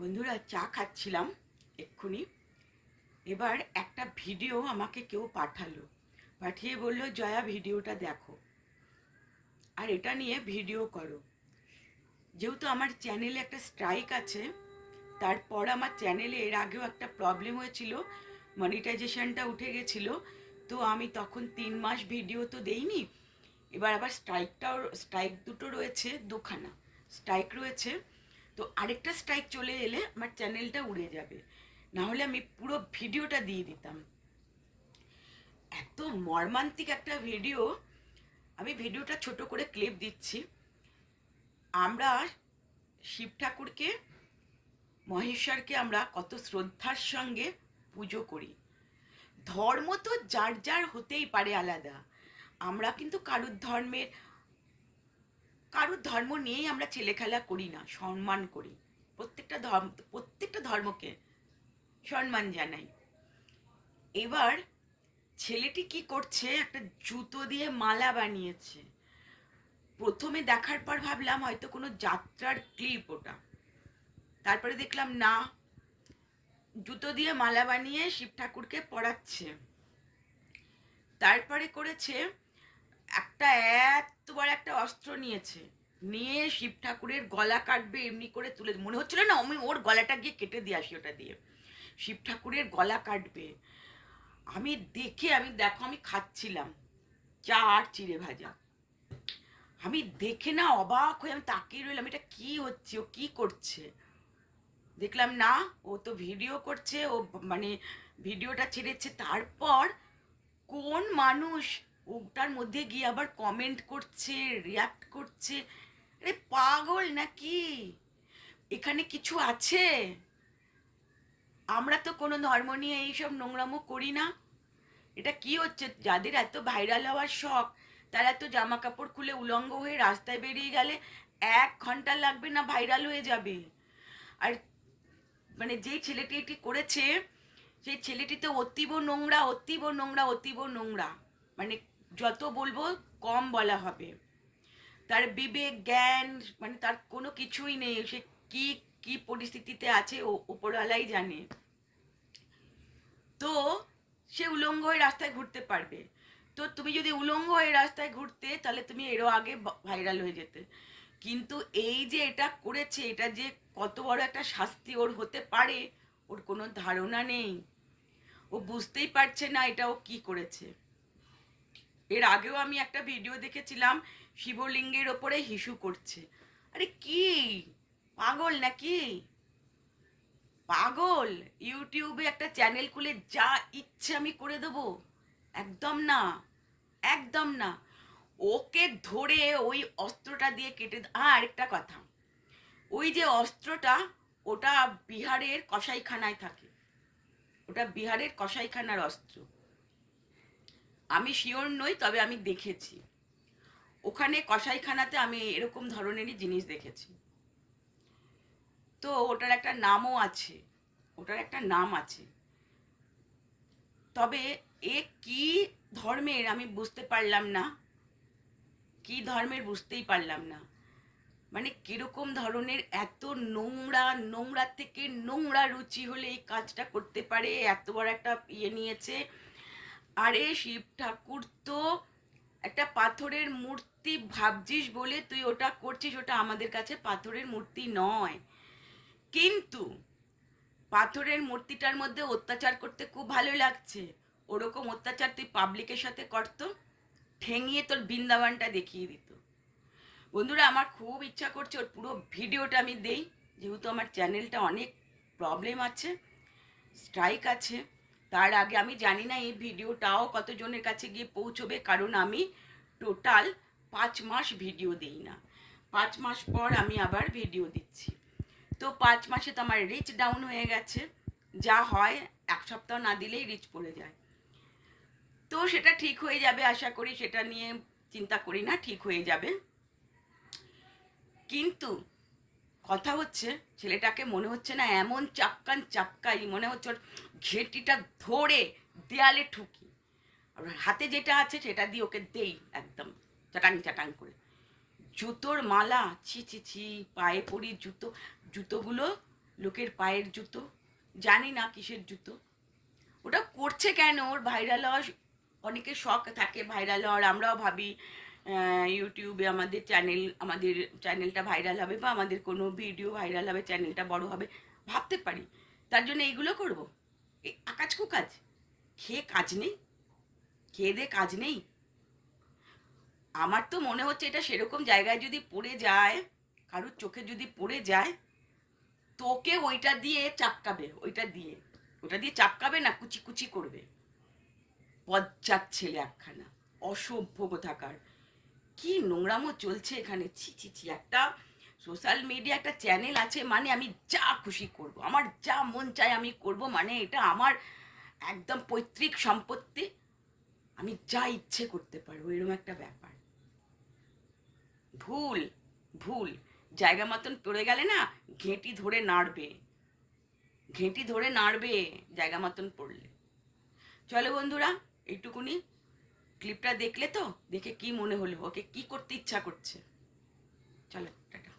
বন্ধুরা চা খাচ্ছিলাম এক্ষুনি। এবার একটা ভিডিও আমাকে কেউ পাঠালো। পাঠিয়ে বলল, জয়া, ভিডিওটা দেখো। আর এটা নিয়ে ভিডিও করো। যেহেতু আমার চ্যানেলে একটা স্ট্রাইক আছে, তারপর আমার চ্যানেলে এর আগেও একটা প্রবলেম হয়েছিল, মনিটাইজেশনটা উঠে গেছিল, তো আমি তখন তিন মাস ভিডিও তো দেইনি। এবার আবার স্ট্রাইকটাও, স্ট্রাইক দুটো রয়েছে, দুখানা। স্ট্রাইক রয়েছে তো আরেকটা স্ট্রাইক চলে এলে আমার চ্যানেলটা উড়ে যাবে। না হলে আমি পুরো ভিডিওটা দিয়ে দিতাম। এত মর্মান্তিক একটা ভিডিও আমি ভিডিওটা ছোট করে ক্লিপ দিচ্ছি। আমরা শিব ঠাকুরকে, মহেশ্বরকে আমরা কত শ্রদ্ধার সঙ্গে পুজো করি। ধর্ম তো যার যার হতেই পারে আলাদা। আমরা কিন্তু কারুর ধর্মের কারুর ধর্ম নিয়েই আমরা ছেলেখেলা করি না, সম্মান করি। প্রত্যেকটা ধর্ম, প্রত্যেকটা ধর্মকে সম্মান জানাই। এবার ছেলেটি কি করছে? একটা জুতো দিয়ে মালা বানিয়েছে। প্রথমে দেখার পর ভাবলাম হয়তো কোনো যাত্রার ক্লিপ ওটা। তারপরে দেখলাম না, জুতো দিয়ে মালা বানিয়ে শিব ঠাকুরকে পড়াচ্ছে। তারপরে করেছে একটা এত বড় একটা অস্ত্র নিয়েছে। নিয়ে শিব ঠাকুরের গলা কাটবে, এমনি করে তুলে মনে হচ্ছিল না আমি ওর গলাটা গিয়ে কেটে দিয়ে আসি ওটা দিয়ে। শিব ঠাকুরের গলা কাটবে। আমি দেখে আমি দেখো আমি খাচ্ছিলাম। চা আর চিড়ে ভাজা। আমি দেখে না অবাক হয়ে আমি তাকিয়ে রইলাম, এটা কি হচ্ছে? ও কি করছে? দেখলাম না, ও তো ভিডিও করছে, ও মানে ভিডিওটা ছেড়েছে। তারপর কোন মানুষ ওটার মধ্যে গিয়ে আবার কমেন্ট করছে রিয়াক্ট করছে। আরে পাগল নাকি? এখানে কিছু আছে? আমরা তো কোনো ধর্ম নিয়ে এইসব নোংরামো করি না। এটা কি হচ্ছে? যাদের এত ভাইরাল হওয়ার শখ, তারা তো জামা কাপড় খুলে উলঙ্গ হয়ে রাস্তায় বেরিয়ে গেলে এক ঘণ্টা লাগবে না ভাইরাল হয়ে যাবে। আর মানে যেই ছেলেটি এটি করেছে, সেই ছেলেটি তো অতীব নোংরা অতীব নোংরা অতীব নোংরা। মানে যত বলব কম বলা হবে। তার বিবেক, জ্ঞান মানে তার কোনো কিছুই নেই। সে কি কি পরিস্থিতিতে আছে ও ওপরওয়ালাই জানে। তো সে উলঙ্গ হয়ে রাস্তায় ঘুরতে পারবে। তো তুমি যদি উলঙ্গ হয়ে রাস্তায় ঘুরতে, তাহলে তুমি এরও আগে ভাইরাল হয়ে যেতে। কিন্তু এই যে এটা করেছে, এটা যে কত বড় একটা শাস্তি ওর হতে পারে, ওর কোনো ধারণা নেই। ও বুঝতেই পারছে না এটা ও কি করেছে। এর আগেও আমি একটা ভিডিও দেখেছিলাম, শিবলিঙ্গের ওপরে হিসু করছে। আরে কি? পাগল নাকি? পাগল! ইউটিউবে একটা চ্যানেল খুলে যা ইচ্ছে আমি করে দেবো। একদম না একদম না। ওকে ধরে ওই অস্ত্রটা দিয়ে কেটে আর একটা কথা। ওই যে অস্ত্রটা, ওটা বিহারের কসাইখানায় থাকে। ওটা বিহারের কসাইখানার অস্ত্র। আমি শিওর নই, তবে আমি দেখেছি। ওখানে কসাইখানাতে আমি এরকম ধরনেরই জিনিস দেখেছি। তো ওটার একটা নামও আছে, ওটার একটা নাম আছে। তবে এ কি ধর্মের আমি বুঝতে পারলাম না, কি ধর্মের বুঝতেই পারলাম না। মানে কীরকম ধরনের এত নোংরা নোংরা থেকে নোংরা রুচি হলে এই কাজটা করতে পারে, এত বড় একটা ইয়ে নিয়েছে আরে শিব ঠাকুর তো একটা পাথরের মূর্তি ভাবছিস বলে তুই ওটা করছিস, ওটা আমাদের কাছে পাথরের মূর্তি নয়। কিন্তু পাথরের মূর্তিটার মধ্যে অত্যাচার করতে খুব ভালো লাগছে। ওরকম অত্যাচার তুই পাবলিকের সাথে করতো ঠেঙিয়ে তোর বৃন্দাবনটা দেখিয়ে দিত বন্ধুরা, আমার খুব ইচ্ছা করছে ওর পুরো ভিডিওটা আমি দেই। যেহেতু আমার চ্যানেলটা অনেক প্রবলেম আছে, স্ট্রাইক আছে। তার আগে আমি জানি না এই ভিডিওটাও কতজনের কাছে গিয়ে পৌঁছবে, কারণ আমি টোটাল পাঁচ মাস ভিডিও দিই না। পাঁচ মাস পর আমি আবার ভিডিও দিচ্ছি। তো পাঁচ মাসে তো আমার রিচ ডাউন হয়ে গেছে। যা হয়, এক সপ্তাহ না দিলেই রিচ পড়ে যায়। তো সেটা ঠিক হয়ে যাবে, আশা করি সেটা নিয়ে চিন্তা করি না, ঠিক হয়ে যাবে। কিন্তু কথা হচ্ছে, ছেলেটাকে মনে হচ্ছে না এমন চাপকান চাপকাই, মনে হচ্ছে ওর ঘেটিটা ধরে দেয়ালে ঠুকি। আর হাতে যেটা আছে সেটা দিয়ে ওকে দেই একদম চাটাং চাটাং করে। জুতোর মালা, ছি ছি ছি, পায়ে পরি জুতো, জুতোগুলো লোকের পায়ের জুতো, জানি না কিসের জুতো। ওটা করছে কেন? ওর ভাইরাল হওয়া অনেকের শখ থাকে ভাইরাল হওয়ার, আমরাও ভাবি। ইউটিউবে আমাদের চ্যানেল আমাদের চ্যানেলটা ভাইরাল হবে বা আমাদের কোনো ভিডিও ভাইরাল হবে চ্যানেলটা বড় হবে, ভাবতে পারি। তার জন্য এইগুলো করব। এই আকাজ কুকাজ। খেয়ে কাজ নেই। খেয়ে দে কাজ নেই। আমার তো মনে হচ্ছে এটা সেরকম জায়গায় যদি পড়ে যায়, কারোর চোখে যদি পড়ে যায়, তোকে ওইটা দিয়ে চাপকাবে, ওইটা দিয়ে। ওটা দিয়ে চাপকাবে না, কুচি কুচি করবে। বজ্জাত ছেলে একখানা। অসভ্য কোথাকার। কি নোংরামো চলছে এখানে? ছি ছি ছি, একটা সোশ্যাল মিডিয়া একটা চ্যানেল আছে মানে আমি যা খুশি করব। আমার যা মন চায় আমি করব মানে এটা আমার একদম পৈতৃক সম্পত্তি। আমি যা ইচ্ছে করতে পারব, এরকম একটা ব্যাপার। ভুল ভুল। জায়গা মতন পড়ে গেলে না ঘেঁটি ধরে নাড়বে। ঘেঁটি ধরে নাড়বে জায়গা মতন পড়লে। চলো বন্ধুরা, এইটুকুনি। ক্লিপটা দেখলে তো দেখে কি মনে হলো ওকে কি করতে ইচ্ছা করছে? চলো টাটা।